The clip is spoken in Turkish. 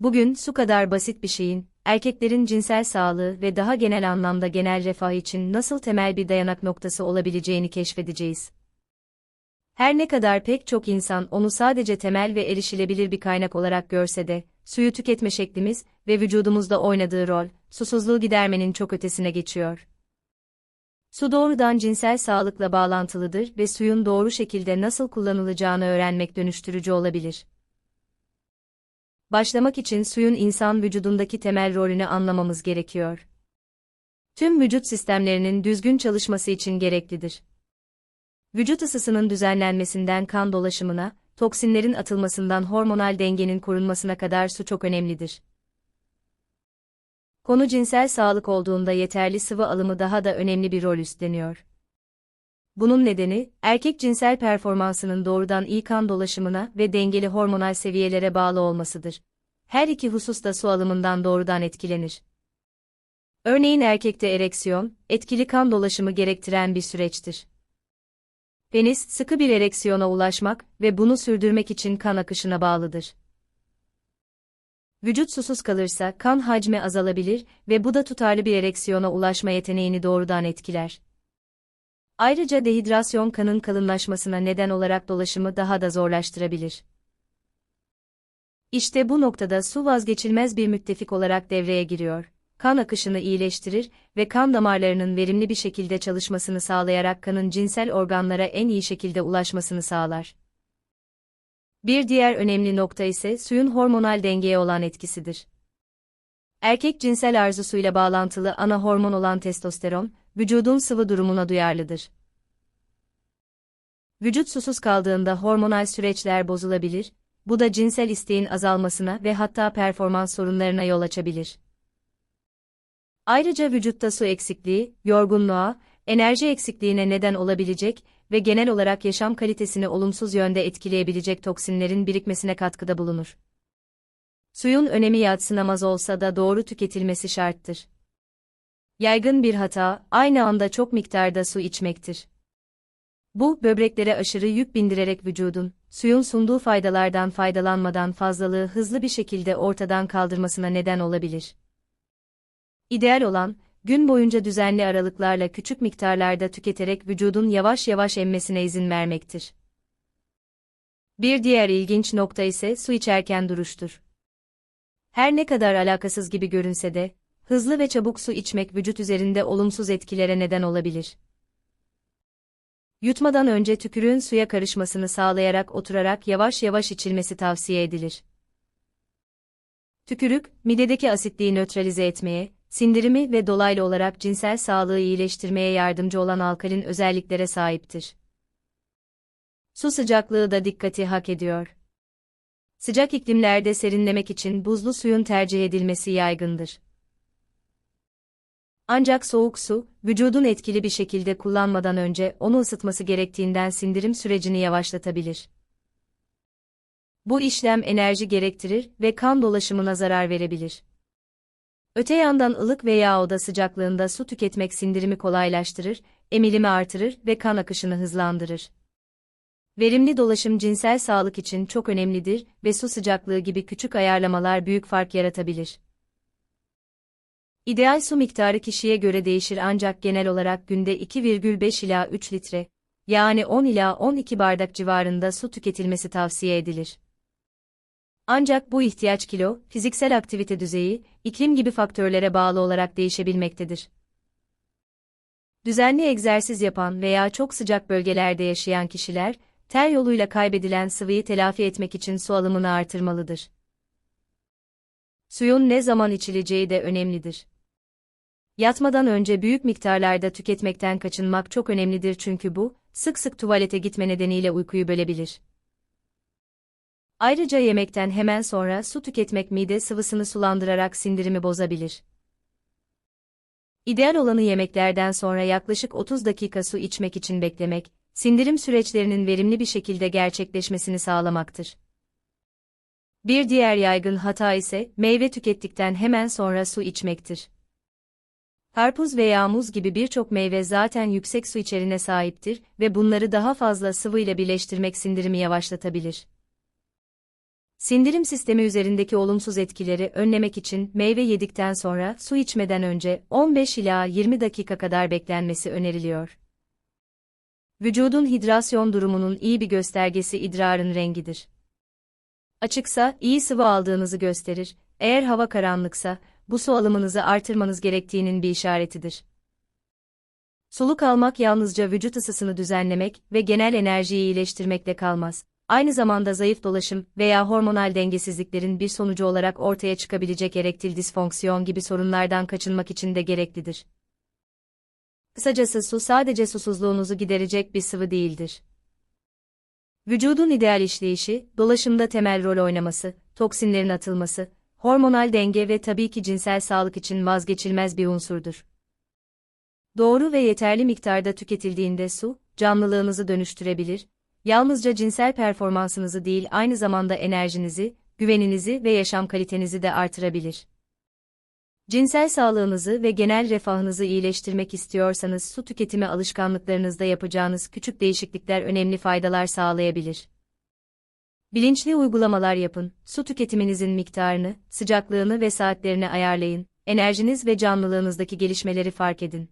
Bugün su kadar basit bir şeyin, erkeklerin cinsel sağlığı ve daha genel anlamda genel refah için nasıl temel bir dayanak noktası olabileceğini keşfedeceğiz. Her ne kadar pek çok insan onu sadece temel ve erişilebilir bir kaynak olarak görse de, suyu tüketme şeklimiz ve vücudumuzda oynadığı rol, susuzluğu gidermenin çok ötesine geçiyor. Su doğrudan cinsel sağlıkla bağlantılıdır ve suyun doğru şekilde nasıl kullanılacağını öğrenmek dönüştürücü olabilir. Başlamak için suyun insan vücudundaki temel rolünü anlamamız gerekiyor. Tüm vücut sistemlerinin düzgün çalışması için gereklidir. Vücut ısısının düzenlenmesinden kan dolaşımına, toksinlerin atılmasından hormonal dengenin korunmasına kadar su çok önemlidir. Konu cinsel sağlık olduğunda yeterli sıvı alımı daha da önemli bir rol üstleniyor. Bunun nedeni, erkek cinsel performansının doğrudan iyi kan dolaşımına ve dengeli hormonal seviyelere bağlı olmasıdır. Her iki husus da su alımından doğrudan etkilenir. Örneğin erkekte ereksiyon, etkili kan dolaşımı gerektiren bir süreçtir. Penis, sıkı bir ereksiyona ulaşmak ve bunu sürdürmek için kan akışına bağlıdır. Vücut susuz kalırsa kan hacmi azalabilir ve bu da tutarlı bir ereksiyona ulaşma yeteneğini doğrudan etkiler. Ayrıca dehidrasyon kanın kalınlaşmasına neden olarak dolaşımı daha da zorlaştırabilir. İşte bu noktada su vazgeçilmez bir müttefik olarak devreye giriyor. Kan akışını iyileştirir ve kan damarlarının verimli bir şekilde çalışmasını sağlayarak kanın cinsel organlara en iyi şekilde ulaşmasını sağlar. Bir diğer önemli nokta ise suyun hormonal dengeye olan etkisidir. Erkek cinsel arzusuyla bağlantılı ana hormon olan testosteron, vücudun sıvı durumuna duyarlıdır. Vücut susuz kaldığında hormonal süreçler bozulabilir, bu da cinsel isteğin azalmasına ve hatta performans sorunlarına yol açabilir. Ayrıca vücutta su eksikliği, yorgunluğa, enerji eksikliğine neden olabilecek ve genel olarak yaşam kalitesini olumsuz yönde etkileyebilecek toksinlerin birikmesine katkıda bulunur. Suyun önemi yadsınamaz olsa da doğru tüketilmesi şarttır. Yaygın bir hata, aynı anda çok miktarda su içmektir. Bu, böbreklere aşırı yük bindirerek vücudun, suyun sunduğu faydalardan faydalanmadan fazlalığı hızlı bir şekilde ortadan kaldırmasına neden olabilir. İdeal olan, gün boyunca düzenli aralıklarla küçük miktarlarda tüketerek vücudun yavaş yavaş emmesine izin vermektir. Bir diğer ilginç nokta ise su içerken duruştur. Her ne kadar alakasız gibi görünse de, hızlı ve çabuk su içmek vücut üzerinde olumsuz etkilere neden olabilir. Yutmadan önce tükürüğün suya karışmasını sağlayarak oturarak yavaş yavaş içilmesi tavsiye edilir. Tükürük, midedeki asitliği nötralize etmeye, sindirimi ve dolaylı olarak cinsel sağlığı iyileştirmeye yardımcı olan alkalin özelliklere sahiptir. Su sıcaklığı da dikkati hak ediyor. Sıcak iklimlerde serinlemek için buzlu suyun tercih edilmesi yaygındır. Ancak soğuk su, vücudun etkili bir şekilde kullanmadan önce onu ısıtması gerektiğinden sindirim sürecini yavaşlatabilir. Bu işlem enerji gerektirir ve kan dolaşımına zarar verebilir. Öte yandan ılık veya oda sıcaklığında su tüketmek sindirimi kolaylaştırır, emilimi artırır ve kan akışını hızlandırır. Verimli dolaşım cinsel sağlık için çok önemlidir ve su sıcaklığı gibi küçük ayarlamalar büyük fark yaratabilir. İdeal su miktarı kişiye göre değişir ancak genel olarak günde 2,5 ila 3 litre, yani 10 ila 12 bardak civarında su tüketilmesi tavsiye edilir. Ancak bu ihtiyaç kilo, fiziksel aktivite düzeyi, iklim gibi faktörlere bağlı olarak değişebilmektedir. Düzenli egzersiz yapan veya çok sıcak bölgelerde yaşayan kişiler, ter yoluyla kaybedilen sıvıyı telafi etmek için su alımını artırmalıdır. Suyun ne zaman içileceği de önemlidir. Yatmadan önce büyük miktarlarda tüketmekten kaçınmak çok önemlidir çünkü bu, sık sık tuvalete gitme nedeniyle uykuyu bölebilir. Ayrıca yemekten hemen sonra su tüketmek mide sıvısını sulandırarak sindirimi bozabilir. İdeal olanı yemeklerden sonra yaklaşık 30 dakika su içmek için beklemek, sindirim süreçlerinin verimli bir şekilde gerçekleşmesini sağlamaktır. Bir diğer yaygın hata ise meyve tükettikten hemen sonra su içmektir. Karpuz veya muz gibi birçok meyve zaten yüksek su içeriğine sahiptir ve bunları daha fazla sıvı ile birleştirmek sindirimi yavaşlatabilir. Sindirim sistemi üzerindeki olumsuz etkileri önlemek için meyve yedikten sonra su içmeden önce 15 ila 20 dakika kadar beklenmesi öneriliyor. Vücudun hidrasyon durumunun iyi bir göstergesi idrarın rengidir. Açıksa iyi sıvı aldığınızı gösterir, eğer hava karanlıksa bu su alımınızı artırmanız gerektiğinin bir işaretidir. Soluk almak yalnızca vücut ısısını düzenlemek ve genel enerjiyi iyileştirmekle kalmaz. Aynı zamanda zayıf dolaşım veya hormonal dengesizliklerin bir sonucu olarak ortaya çıkabilecek erektil disfonksiyon gibi sorunlardan kaçınmak için de gereklidir. Kısacası su sadece susuzluğunuzu giderecek bir sıvı değildir. Vücudun ideal işleyişi, dolaşımda temel rol oynaması, toksinlerin atılması, hormonal denge ve tabii ki cinsel sağlık için vazgeçilmez bir unsurdur. Doğru ve yeterli miktarda tüketildiğinde su, canlılığınızı dönüştürebilir, yalnızca cinsel performansınızı değil aynı zamanda enerjinizi, güveninizi ve yaşam kalitenizi de artırabilir. Cinsel sağlığınızı ve genel refahınızı iyileştirmek istiyorsanız su tüketimi alışkanlıklarınızda yapacağınız küçük değişiklikler önemli faydalar sağlayabilir. Bilinçli uygulamalar yapın, su tüketiminizin miktarını, sıcaklığını ve saatlerini ayarlayın, enerjiniz ve canlılığınızdaki gelişmeleri fark edin.